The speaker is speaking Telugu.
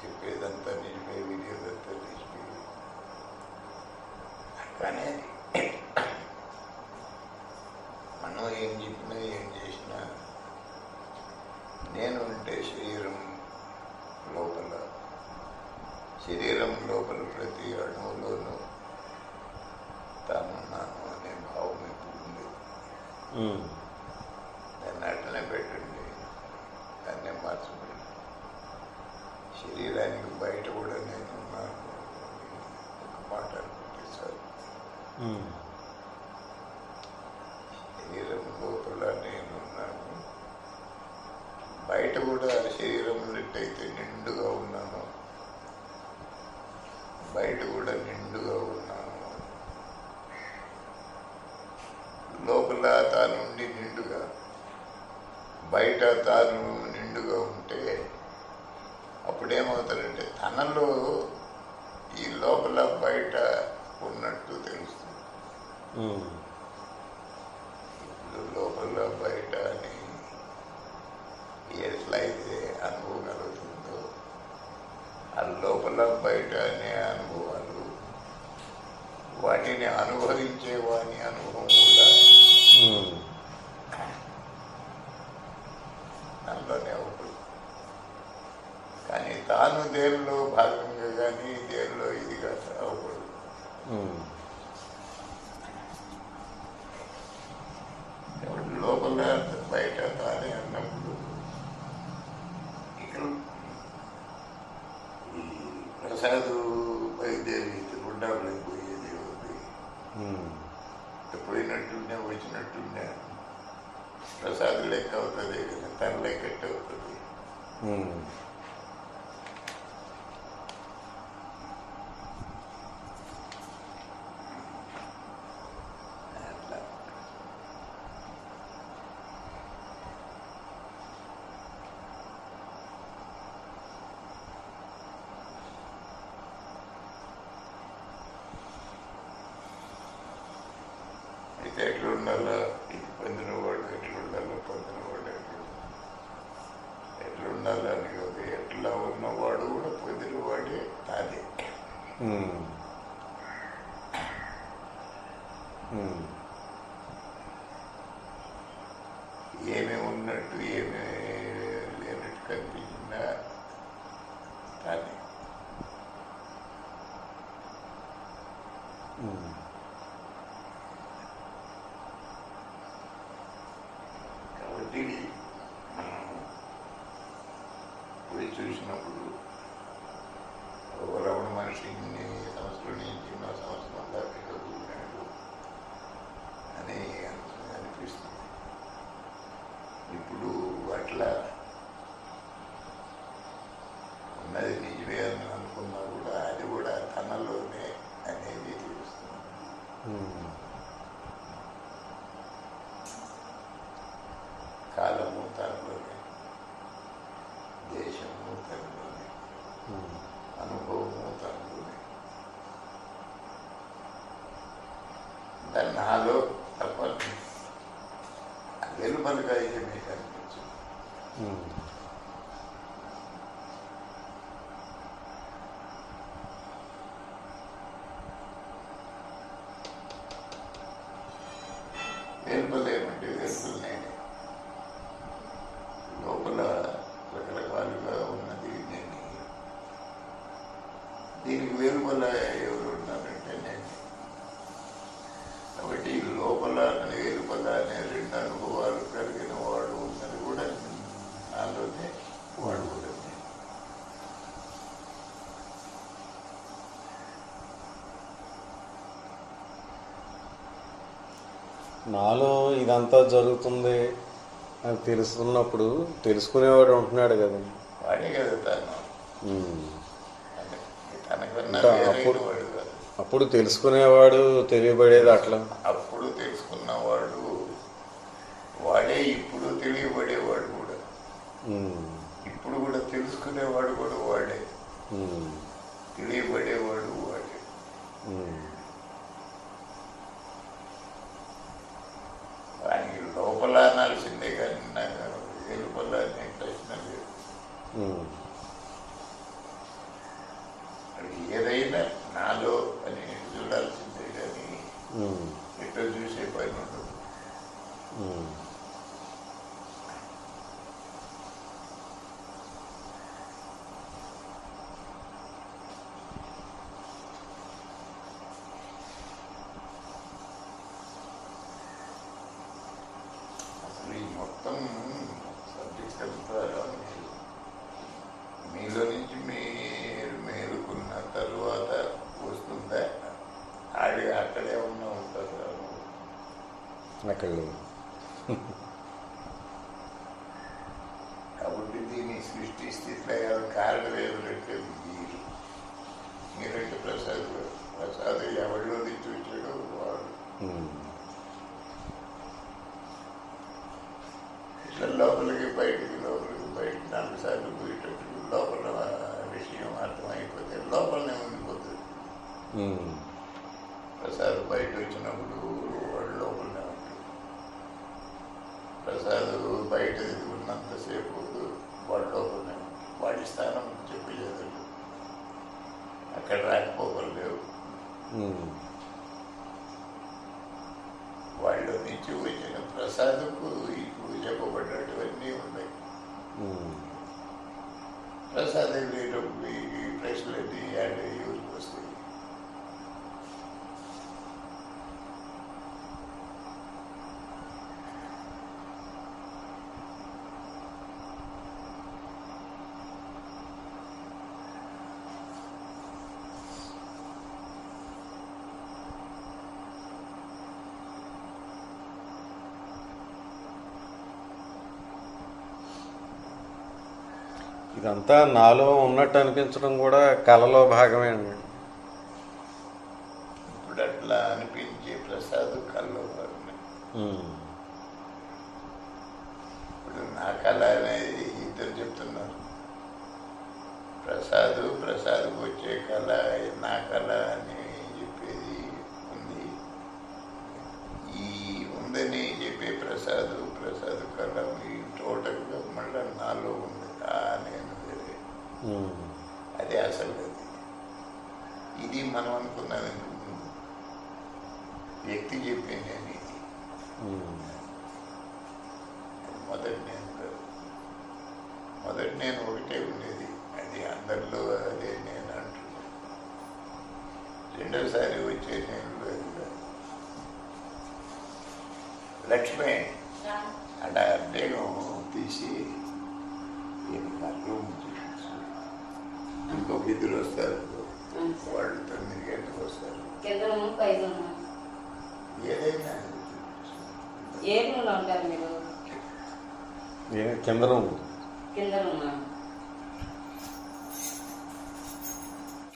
చెప్పేదంతా నిజమే వినేదంతా నిజమే కానీ మనం ఏం చెప్పినా ఏం చేసినా నేను ఉంటే శరీరం లోపల శరీరం లోపల ప్రతి అణువులోనూ తానున్నాను అనే భావం ఎప్పుడు ఉండేది ఉమ్. దాన్ని అట్లనే పెట్టండి దాన్నే మార్చండి శరీరానికి బయట కూడా నేను ఉన్నాను ఒక మాట అనుకుంటే సార్ ఉమ్. శరీరం లోపల నేను ఉన్నాను బయట కూడా శరీరం ఉన్నట్టయితే నిండుగా ఉన్నాను. బయట కూడా నిండుగా ఉన్నాను. లోపల తానుండి నిండుగా బయట తాను నిండుగా ఉంటే అప్పుడేమవుతారంటే తనలో ఈ లోపల బయట ఉన్నట్టు తెలుస్తుంది లోపల బయట అని ఎట్లా అయితే అనుభవం కలుగుతుందో ఆ లోపల బయట అనే అనుభవాలు వాటిని అనుభవించే వాని అనుభవం కూడా ఉమ్. దానిలోనే ఒకటి కానీ తాను దేనిలో భాగంగా కానీ దేనిలో లోపల బయట తానే అన్నప్పుడు ఇక్కడ ఈ ప్రసాద్ బయలుదేరి గుండాబులకు పోయేది ఉంది ఉమ్. పోయినట్టుండే వచ్చినట్టుండే. ప్రసాద్ లెక్క అవుతుంది తన లెక్క అవుతుంది? ఏమేమి ఉన్నట్టు ఏమేమి లేనట్టు కనిపించిందా? కానీ కాబట్టి మనం పోయి చూసినప్పుడు हम्म। अनुभव होता धन्ना लोग अपन दिल बन దీనికి వెలుపల ఎవరు ఉన్నారంటే నేను కాబట్టి లోపల వెలుపల అనే రెండు అనుభవాలు కలిగిన వాడు ఉన్నది కూడా నాలోనే వాడు కూడా. నాలో ఇదంతా జరుగుతుంది అని తెలుస్తున్నప్పుడు తెలుసుకునేవాడు ఉంటున్నాడు కదండి. వాడే కదా తను ఉమ్. తనకన్నా ఇంకా వేరైన అప్పుడు- వాడు కాదు అప్పుడు తెలుసుకునేవాడు తెలియబడేది అట్లా అప్పుడు తెలుసుకున్నవాడు వాడే ఇప్పుడు తెలియబడేవాడు కూడా. ఇప్పుడు కూడా తెలుసుకునేవాడు కూడా వాడే. తెలియబడేవాడు మొత్తం సబ్జెక్ట్ అంతా మీలో నుంచి మీరు మేలుకున్న తరువాత వస్తుందా? ఆడి అక్కడే ఉన్న ఉంటారు? అక్కడ కాబట్టి దీన్ని సృష్టి స్థితిలో కారణం ఏమిటంటే మీరు. మీరంటే ప్రసాద్ ప్రసాద్ ఎవరిలో చూసాడు వాడు. లోపలికి బయటికి లోపలికి బయటికి నాలుగు సార్లు పోయేటట్టు లోపల విషయం అర్థమైపోతే లోపలనే ఉండిపోతుంది. ప్రసాద్ బయట వచ్చినప్పుడు వాడు లోపలనే ఉంటుంది ప్రసాద్ బయట ఉన్నంతసేపు వాడు లోపలనే ఉంటుంది వాడి స్థానం చెప్పలేదు అక్కడ రాకపోకలు లేవు. వాళ్ళు నుంచి వచ్చిన ప్రసాదకు Prasad will replace Lady and ఇదంతా నాలో ఉన్నట్టు అనిపించడం కూడా కళలో భాగమే అండి. ఇప్పుడు అట్లా అనిపించే ప్రసాద్ ఉన్నాయి ఉమ్. ఇప్పుడు నా కళ అనేది ఇద్దరు చెప్తున్నారు. ప్రసాద్ ప్రసాద్కి వచ్చే కళ నా కళ అని చెప్పేది ఉంది ఈ ఉందని చెప్పే ప్రసాద్ ప్రసాద్ కళ ఈ టోటల్గా మళ్ళీ నాలో ఉంది ఆ నేను వేరే ఉమ్. అదే అసలు ఇది మనం అనుకున్నది ముందు వ్యక్తి చెప్పే నేను ఇది ఉమ్. అది మొదటి నేను మొదటి నేను ఒకటే ఉండేది అది అందరిలో అదే నేను అంటున్నాను రెండోసారి వచ్చే నేను. లక్ష్మి అంటే అడ్డేగం తీసి చూపించు. ఇద్దరు వస్తారు. వాళ్ళు తొమ్మిది గంటలకు వస్తారు. ఏదైనా. ఏ రూమ్లో ఉంటారు మీరు? కింద రూమ్ కింద రూమ్